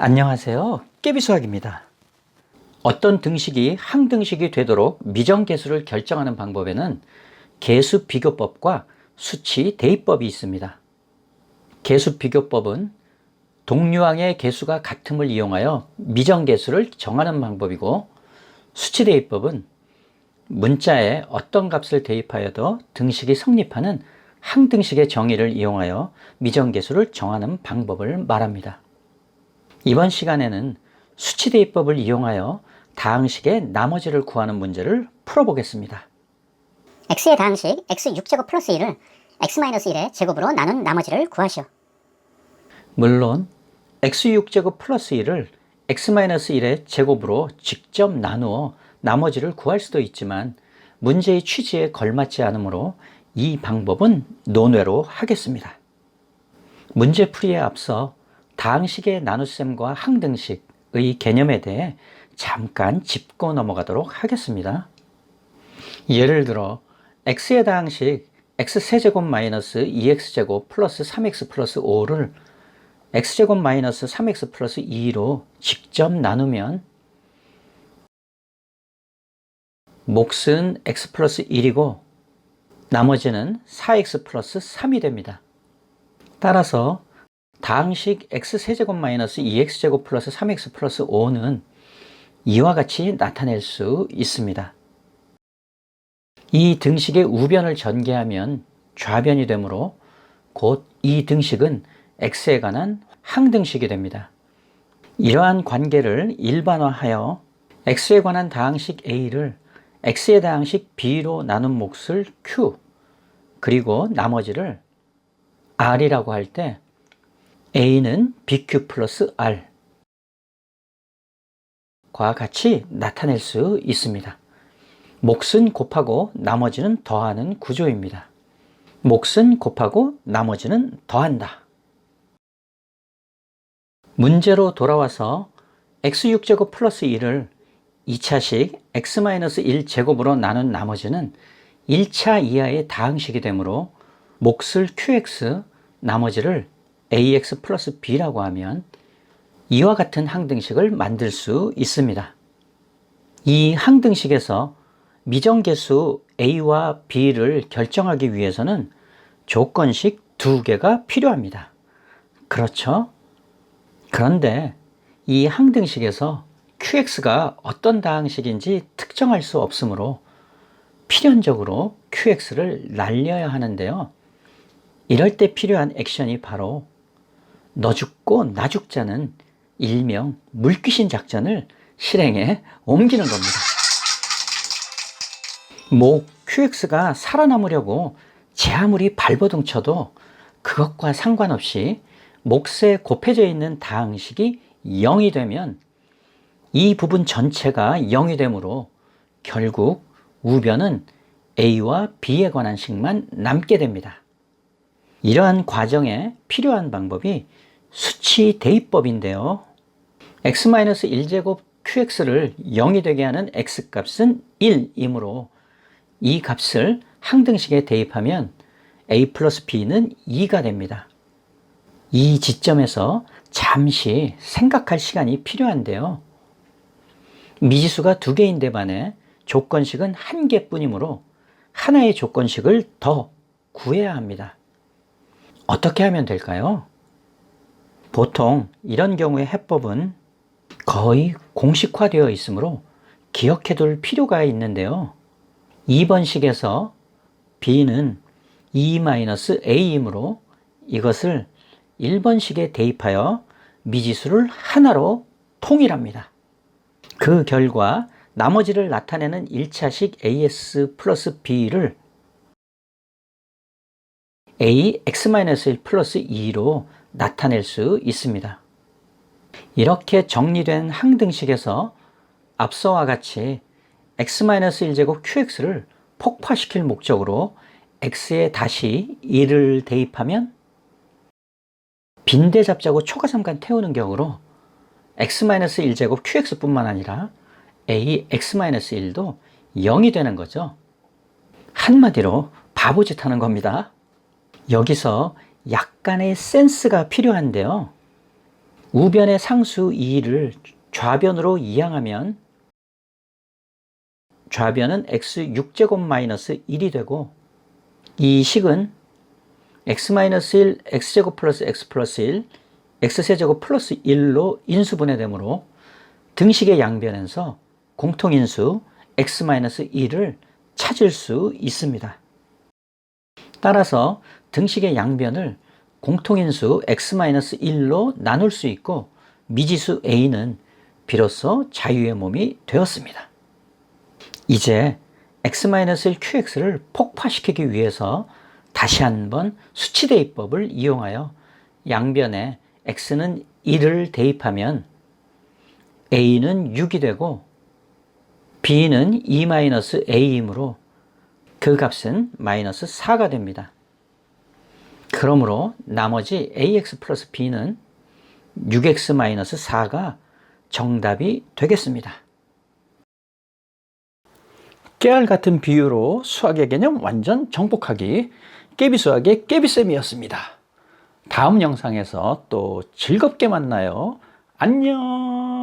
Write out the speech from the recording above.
안녕하세요. 깨비수학입니다. 어떤 등식이 항등식이 되도록 미정계수를 결정하는 방법에는 계수 비교법과 수치 대입법이 있습니다. 계수 비교법은 동류항의 계수가 같음을 이용하여 미정계수를 정하는 방법이고 수치 대입법은 문자에 어떤 값을 대입하여도 등식이 성립하는 항등식의 정의를 이용하여 미정계수를 정하는 방법을 말합니다. 이번 시간에는 수치 대입법을 이용하여 다항식의 나머지를 구하는 문제를 풀어보겠습니다. x의 다항식 x 6제곱 플러스 1을 x-1의 제곱으로 나눈 나머지를 구하시오. 물론 x6제곱 플러스 1을 x-1의 제곱으로 직접 나누어 나머지를 구할 수도 있지만 문제의 취지에 걸맞지 않으므로 이 방법은 논외로 하겠습니다. 문제 풀이에 앞서 다항식의 나눗셈과 항등식의 개념에 대해 잠깐 짚고 넘어가도록 하겠습니다. 예를 들어 x의 다항식 x세제곱 마이너스 2x제곱 플러스 3x 플러스 5를 x제곱 마이너스 3x 플러스 2로 직접 나누면 몫은 x 플러스 1이고 나머지는 4x 플러스 3이 됩니다. 따라서 다항식 x세제곱 마이너스 2x제곱 플러스 3x 플러스 5는 이와 같이 나타낼 수 있습니다. 이 등식의 우변을 전개하면 좌변이 되므로 곧 이 등식은 x에 관한 항등식이 됩니다. 이러한 관계를 일반화하여 x에 관한 다항식 a를 x의 다항식 b로 나눈 몫을 q 그리고 나머지를 r이라고 할때 a는 bq 플러스 r 과 같이 나타낼 수 있습니다. 몫은 곱하고 나머지는 더하는 구조입니다. 몫은 곱하고 나머지는 더한다. 문제로 돌아와서 x6제곱 플러스 1을 2차식 x-1제곱으로 나눈 나머지는 1차 이하의 다항식이 되므로 몫을 qx, 나머지를 ax 플러스 b라고 하면 이와 같은 항등식을 만들 수 있습니다. 이 항등식에서 미정계수 a와 b를 결정하기 위해서는 조건식 두 개가 필요합니다. 그렇죠? 그런데 이 항등식에서 qx가 어떤 다항식인지 특정할 수 없으므로 필연적으로 qx를 날려야 하는데요. 이럴 때 필요한 액션이 바로 너 죽고 나 죽자는 일명 물귀신 작전을 실행에 옮기는 겁니다. 뭐 QX가 살아남으려고 제 아무리 발버둥 쳐도 그것과 상관없이 몫에 곱해져 있는 다항식이 0이 되면 이 부분 전체가 0이 되므로 결국 우변은 A와 B에 관한 식만 남게 됩니다. 이러한 과정에 필요한 방법이 수치 대입법인데요. x-1제곱 qx를 0이 되게 하는 x값은 1이므로 이 값을 항등식에 대입하면 a 플러스 b는 2가 됩니다. 이 지점에서 잠시 생각할 시간이 필요한데요. 미지수가 두 개인데 반해 조건식은 한 개뿐이므로 하나의 조건식을 더 구해야 합니다. 어떻게 하면 될까요? 보통 이런 경우의 해법은 거의 공식화되어 있으므로 기억해 둘 필요가 있는데요. 2번 식에서 b는 2-a이므로 이것을 1번 식에 대입하여 미지수를 하나로 통일합니다. 그 결과 나머지를 나타내는 1차식 as 플러스 b를 a x-1 플러스 2로 나타낼 수 있습니다. 이렇게 정리된 항등식에서 앞서와 같이 x-1제곱 qx를 폭파시킬 목적으로 x에 다시 1을 대입하면 빈대 잡자고 초가삼간 태우는 경우로 x-1제곱 qx뿐만 아니라 a x-1도 0이 되는 거죠. 한마디로 바보짓 하는 겁니다. 여기서 약간의 센스가 필요한데요. 우변의 상수 2를 좌변으로 이항하면 좌변은 x6제곱 마이너스 1이 되고 이 식은 x-1, x제곱 플러스 x 플러스 1, x세제곱 플러스 1로 인수분해되므로 등식의 양변에서 공통인수 x-1을 찾을 수 있습니다. 따라서 등식의 양변을 공통인수 x-1로 나눌 수 있고 미지수 a는 비로소 자유의 몸이 되었습니다. 이제 x-1 qx를 폭파시키기 위해서 다시 한번 수치 대입법을 이용하여 양변에 x는 1을 대입하면 a는 6이 되고 b는 2-a이므로 그 값은 마이너스 4가 됩니다. 그러므로 나머지 ax 플러스 b는 6x-4가 정답이 되겠습니다. 깨알 같은 비유로 수학의 개념 완전 정복하기 깨비 수학의 깨비쌤이었습니다. 다음 영상에서 또 즐겁게 만나요. 안녕